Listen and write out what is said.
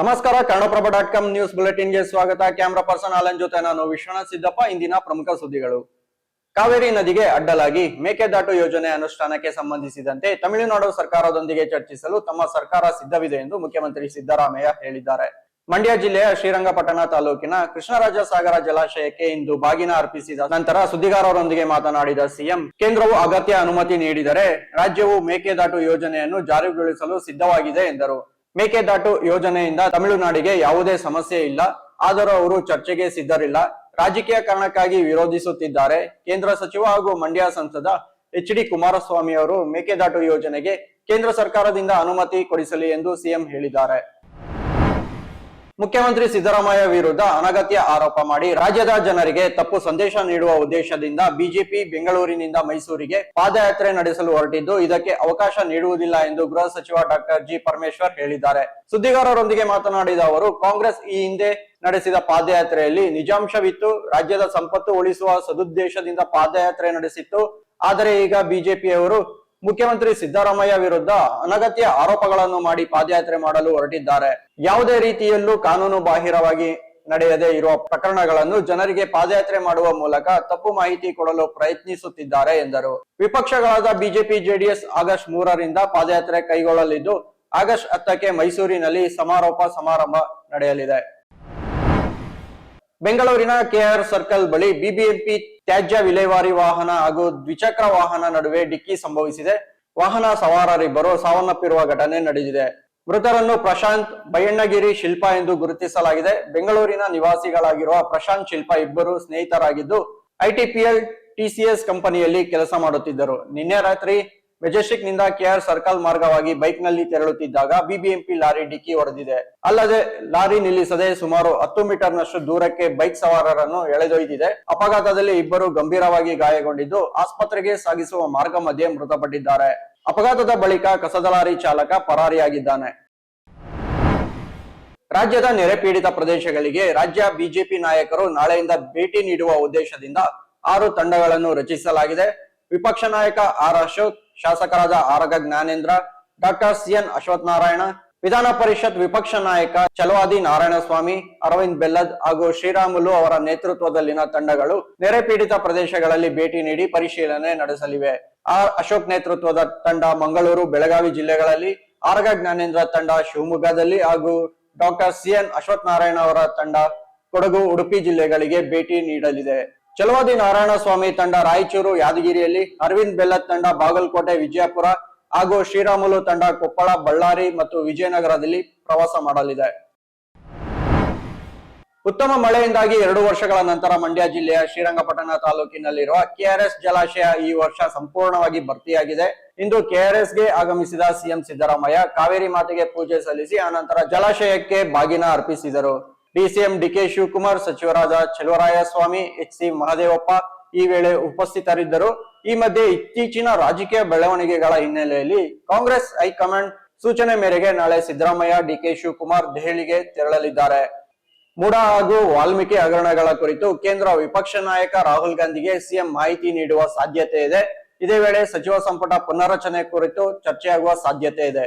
ನಮಸ್ಕಾರ, Kannadaprabha dot com news ಬುಲೆಟಿನ್ಗೆ ಸ್ವಾಗತ. ಕ್ಯಾಮ್ರಾ ಪರ್ಸನ್ ಆಲನ್ ಜೊತೆ ನಾನು ವಿಶ್ವನಾಥ್ ಸಿದ್ದಪ್ಪ. ಇಂದಿನ ಪ್ರಮುಖ ಸುದ್ದಿಗಳು. ಕಾವೇರಿ ನದಿಗೆ ಅಡ್ಡಲಾಗಿ ಮೇಕೆದಾಟು ಯೋಜನೆ ಅನುಷ್ಠಾನಕ್ಕೆ ಸಂಬಂಧಿಸಿದಂತೆ ತಮಿಳುನಾಡು ಸರ್ಕಾರದೊಂದಿಗೆ ಚರ್ಚಿಸಲು ತಮ್ಮ ಸರ್ಕಾರ ಸಿದ್ಧವಿದೆ ಎಂದು ಮುಖ್ಯಮಂತ್ರಿ ಸಿದ್ದರಾಮಯ್ಯ ಹೇಳಿದ್ದಾರೆ. ಮಂಡ್ಯ ಜಿಲ್ಲೆಯ ಶ್ರೀರಂಗಪಟ್ಟಣ ತಾಲೂಕಿನ ಕೃಷ್ಣರಾಜ ಸಾಗರ ಜಲಾಶಯಕ್ಕೆ ಇಂದು ಬಾಗಿನ ಅರ್ಪಿಸಿದ ನಂತರ ಸುದ್ದಿಗಾರರೊಂದಿಗೆ ಮಾತನಾಡಿದ ಸಿಎಂ, ಕೇಂದ್ರವು ಅಗತ್ಯ ಅನುಮತಿ ನೀಡಿದರೆ ರಾಜ್ಯವು ಮೇಕೆದಾಟು ಯೋಜನೆಯನ್ನು ಜಾರಿಗೊಳಿಸಲು ಸಿದ್ಧವಾಗಿದೆ ಎಂದರು. ಮೇಕೆದಾಟು ಯೋಜನೆಯಿಂದ ತಮಿಳುನಾಡಿಗೆ ಯಾವುದೇ ಸಮಸ್ಯೆ ಇಲ್ಲ. ಆದರೂ ಅವರು ಚರ್ಚೆಗೆ ಸಿದ್ಧರಿಲ್ಲ. ರಾಜಕೀಯ ಕಾರಣಕ್ಕಾಗಿ ವಿರೋಧಿಸುತ್ತಿದ್ದಾರೆ. ಕೇಂದ್ರ ಸಚಿವ ಹಾಗೂ ಮಂಡ್ಯ ಸಂಸದ ಎಚ್ ಡಿ ಕುಮಾರಸ್ವಾಮಿ ಅವರು ಮೇಕೆದಾಟು ಯೋಜನೆಗೆ ಕೇಂದ್ರ ಸರ್ಕಾರದಿಂದ ಅನುಮತಿ ಕೊಡಿಸಲಿ ಎಂದು ಸಿಎಂ ಹೇಳಿದ್ದಾರೆ. ಮುಖ್ಯಮಂತ್ರಿ ಸಿದ್ದರಾಮಯ್ಯ ವಿರುದ್ಧ ಅನಗತ್ಯ ಆರೋಪ ಮಾಡಿ ರಾಜ್ಯದ ಜನರಿಗೆ ತಪ್ಪು ಸಂದೇಶ ನೀಡುವ ಉದ್ದೇಶದಿಂದ ಬಿಜೆಪಿ ಬೆಂಗಳೂರಿನಿಂದ ಮೈಸೂರಿಗೆ ಪಾದಯಾತ್ರೆ ನಡೆಸಲು ಹೊರಟಿದ್ದು, ಇದಕ್ಕೆ ಅವಕಾಶ ನೀಡುವುದಿಲ್ಲ ಎಂದು ಗೃಹ ಸಚಿವ ಡಾಕ್ಟರ್ ಜಿ ಪರಮೇಶ್ವರ್ ಹೇಳಿದ್ದಾರೆ. ಸುದ್ದಿಗಾರರೊಂದಿಗೆ ಮಾತನಾಡಿದ ಅವರು, ಕಾಂಗ್ರೆಸ್ ಈ ಹಿಂದೆ ನಡೆಸಿದ ಪಾದಯಾತ್ರೆಯಲ್ಲಿ ನಿಜಾಂಶವಿತ್ತು, ರಾಜ್ಯದ ಸಂಪತ್ತು ಉಳಿಸುವ ಸದುದ್ದೇಶದಿಂದ ಪಾದಯಾತ್ರೆ ನಡೆಸಿತ್ತು. ಆದರೆ ಈಗ ಬಿಜೆಪಿಯವರು ಮುಖ್ಯಮಂತ್ರಿ ಸಿದ್ದರಾಮಯ್ಯ ವಿರುದ್ಧ ಅನಗತ್ಯ ಆರೋಪಗಳನ್ನು ಮಾಡಿ ಪಾದಯಾತ್ರೆ ಮಾಡಲು ಹೊರಟಿದ್ದಾರೆ. ಯಾವುದೇ ರೀತಿಯಲ್ಲೂ ಕಾನೂನು ಬಾಹಿರವಾಗಿ ನಡೆಯದೇ ಇರುವ ಪ್ರಕರಣಗಳನ್ನು ಜನರಿಗೆ ಪಾದಯಾತ್ರೆ ಮಾಡುವ ಮೂಲಕ ತಪ್ಪು ಮಾಹಿತಿ ಕೊಡಲು ಪ್ರಯತ್ನಿಸುತ್ತಿದ್ದಾರೆ ಎಂದರು. ವಿಪಕ್ಷಗಳಾದ ಬಿಜೆಪಿ, ಜೆಡಿಎಸ್ ಆಗಸ್ಟ್ ಮೂರರಿಂದ ಪಾದಯಾತ್ರೆ ಕೈಗೊಳ್ಳಲಿದ್ದು, ಆಗಸ್ಟ್ ಹತ್ತಕ್ಕೆ ಮೈಸೂರಿನಲ್ಲಿ ಸಮಾರೋಪ ಸಮಾರಂಭ ನಡೆಯಲಿದೆ. ಬೆಂಗಳೂರಿನ ಕೆಆರ್ ಸರ್ಕಲ್ ಬಳಿ ಬಿಬಿಎಂಪಿ ತ್ಯಾಜ್ಯ ವಿಲೇವಾರಿ ವಾಹನ ಹಾಗೂ ದ್ವಿಚಕ್ರ ವಾಹನ ನಡುವೆ ಡಿಕ್ಕಿ ಸಂಭವಿಸಿದೆ. ವಾಹನ ಸವಾರರಿಬ್ಬರು ಸಾವನ್ನಪ್ಪಿರುವ ಘಟನೆ ನಡೆದಿದೆ. ಮೃತರನ್ನು ಪ್ರಶಾಂತ್ ಬಯಣ್ಣಗಿರಿ ಶಿಲ್ಪ ಎಂದು ಗುರುತಿಸಲಾಗಿದೆ. ಬೆಂಗಳೂರಿನ ನಿವಾಸಿಗಳಾಗಿರುವ ಪ್ರಶಾಂತ್ ಶಿಲ್ಪ ಇಬ್ಬರು ಸ್ನೇಹಿತರಾಗಿದ್ದು ಐಟಿಪಿಎಲ್ ಟಿಸಿಎಸ್ ಕಂಪನಿಯಲ್ಲಿ ಕೆಲಸ ಮಾಡುತ್ತಿದ್ದರು. ನಿನ್ನೆ ರಾತ್ರಿ ಮೆಜೆಸ್ಟಿಕ್ನಿಂದ ಕೆಆರ್ ಸರ್ಕಲ್ ಮಾರ್ಗವಾಗಿ ಬೈಕ್ನಲ್ಲಿ ತೆರಳುತ್ತಿದ್ದಾಗ ಬಿಬಿಎಂಪಿ ಲಾರಿ ಡಿಕ್ಕಿ ಹೊಡೆದಿದೆ. ಅಲ್ಲದೆ ಲಾರಿ ನಿಲ್ಲಿಸದೆ ಸುಮಾರು ಹತ್ತು ಮೀಟರ್ ನಷ್ಟು ದೂರಕ್ಕೆ ಬೈಕ್ ಸವಾರರನ್ನು ಎಳೆದೊಯ್ದಿದೆ. ಅಪಘಾತದಲ್ಲಿ ಇಬ್ಬರು ಗಂಭೀರವಾಗಿ ಗಾಯಗೊಂಡಿದ್ದು ಆಸ್ಪತ್ರೆಗೆ ಸಾಗಿಸುವ ಮಾರ್ಗ ಮಧ್ಯೆ ಮೃತಪಟ್ಟಿದ್ದಾರೆ. ಅಪಘಾತದ ಬಳಿಕ ಕಸದ ಲಾರಿ ಚಾಲಕ ಪರಾರಿಯಾಗಿದ್ದಾನೆ. ರಾಜ್ಯದ ನೆರೆ ಪೀಡಿತ ಪ್ರದೇಶಗಳಿಗೆ ರಾಜ್ಯ ಬಿಜೆಪಿ ನಾಯಕರು ನಾಳೆಯಿಂದ ಭೇಟಿ ನೀಡುವ ಉದ್ದೇಶದಿಂದ ಆರು ತಂಡಗಳನ್ನು ರಚಿಸಲಾಗಿದೆ. ವಿಪಕ್ಷ ನಾಯಕ ಆರ್ ಅಶೋಕ್ ಶಾಸಕರಾದ ಆರಗ ಜ್ಞಾನೇಂದ್ರ, ಡಾಕ್ಟರ್ ಸಿಎನ್ ಅಶ್ವಥ್ ನಾರಾಯಣ ವಿಧಾನ ಪರಿಷತ್ ವಿಪಕ್ಷ ನಾಯಕ ಚಲವಾದಿ ನಾರಾಯಣಸ್ವಾಮಿ, ಅರವಿಂದ್ ಬೆಲ್ಲದ್ ಹಾಗೂ ಶ್ರೀರಾಮುಲು ಅವರ ನೇತೃತ್ವದಲ್ಲಿನ ತಂಡಗಳು ನೆರೆ ಪೀಡಿತ ಪ್ರದೇಶಗಳಲ್ಲಿ ಭೇಟಿ ನೀಡಿ ಪರಿಶೀಲನೆ ನಡೆಸಲಿವೆ. ಆರ್ ಅಶೋಕ್ ನೇತೃತ್ವದ ತಂಡ ಮಂಗಳೂರು, ಬೆಳಗಾವಿ ಜಿಲ್ಲೆಗಳಲ್ಲಿ, ಆರಗ ಜ್ಞಾನೇಂದ್ರ ತಂಡ ಶಿವಮೊಗ್ಗದಲ್ಲಿ ಹಾಗೂ ಡಾಕ್ಟರ್ ಸಿಎನ್ ಅಶ್ವಥ್ ನಾರಾಯಣ ಅವರ ತಂಡ ಕೊಡಗು, ಉಡುಪಿ ಜಿಲ್ಲೆಗಳಿಗೆ ಭೇಟಿ ನೀಡಲಿದೆ. ಚಲವಾದಿ ನಾರಾಯಣ ಸ್ವಾಮಿ ತಂಡ ರಾಯಚೂರು, ಯಾದಗಿರಿಯಲ್ಲಿ, ಅರವಿಂದ್ ಬೆಲ್ಲತ್ ತಂಡ ಬಾಗಲಕೋಟೆ, ವಿಜಯಪುರ ಹಾಗೂ ಶ್ರೀರಾಮುಲು ತಂಡ ಕೊಪ್ಪಳ, ಬಳ್ಳಾರಿ ಮತ್ತು ವಿಜಯನಗರದಲ್ಲಿ ಪ್ರವಾಸ ಮಾಡಲಿದೆ. ಉತ್ತಮ ಮಳೆಯಿಂದಾಗಿ ಎರಡು ವರ್ಷಗಳ ನಂತರ ಮಂಡ್ಯ ಜಿಲ್ಲೆಯ ಶ್ರೀರಂಗಪಟ್ಟಣ ತಾಲೂಕಿನಲ್ಲಿರುವ ಕೆಆರ್ಎಸ್ ಜಲಾಶಯ ಈ ವರ್ಷ ಸಂಪೂರ್ಣವಾಗಿ ಭರ್ತಿಯಾಗಿದೆ. ಇಂದು ಕೆಆರ್ಎಸ್ಗೆ ಆಗಮಿಸಿದ ಸಿಎಂ ಸಿದ್ದರಾಮಯ್ಯ ಕಾವೇರಿ ಮಾತೆಗೆ ಪೂಜೆ ಸಲ್ಲಿಸಿ ಆನಂತರ ಜಲಾಶಯಕ್ಕೆ ಬಾಗಿನ ಅರ್ಪಿಸಿದರು. ಡಿಸಿಎಂ ಡಿಕೆ ಶಿವಕುಮಾರ್ ಸಚಿವರಾದ ಸ್ವಾಮಿ ಎಚ್ ಸಿ ಮಹದೇವಪ್ಪ ಈ ವೇಳೆ ಉಪಸ್ಥಿತರಿದ್ದರು. ಈ ಮಧ್ಯೆ ಇತ್ತೀಚಿನ ರಾಜಕೀಯ ಬೆಳವಣಿಗೆಗಳ ಹಿನ್ನೆಲೆಯಲ್ಲಿ ಕಾಂಗ್ರೆಸ್ ಹೈಕಮಾಂಡ್ ಸೂಚನೆ ಮೇರೆಗೆ ನಾಳೆ ಸಿದ್ದರಾಮಯ್ಯ, ಡಿಕೆ ಶಿವಕುಮಾರ್ ದೆಹಲಿಗೆ ತೆರಳಲಿದ್ದಾರೆ. ಮೂಡ ಹಾಗೂ ವಾಲ್ಮೀಕಿ ಹಗರಣಗಳ ಕುರಿತು ಕೇಂದ್ರ ವಿಪಕ್ಷ ನಾಯಕ ರಾಹುಲ್ ಗಾಂಧಿಗೆ ಸಿಎಂ ಮಾಹಿತಿ ನೀಡುವ ಸಾಧ್ಯತೆ ಇದೆ. ಇದೇ ವೇಳೆ ಸಚಿವ ಸಂಪುಟ ಪುನರ್ರಚನೆ ಕುರಿತು ಚರ್ಚೆಯಾಗುವ ಸಾಧ್ಯತೆ ಇದೆ.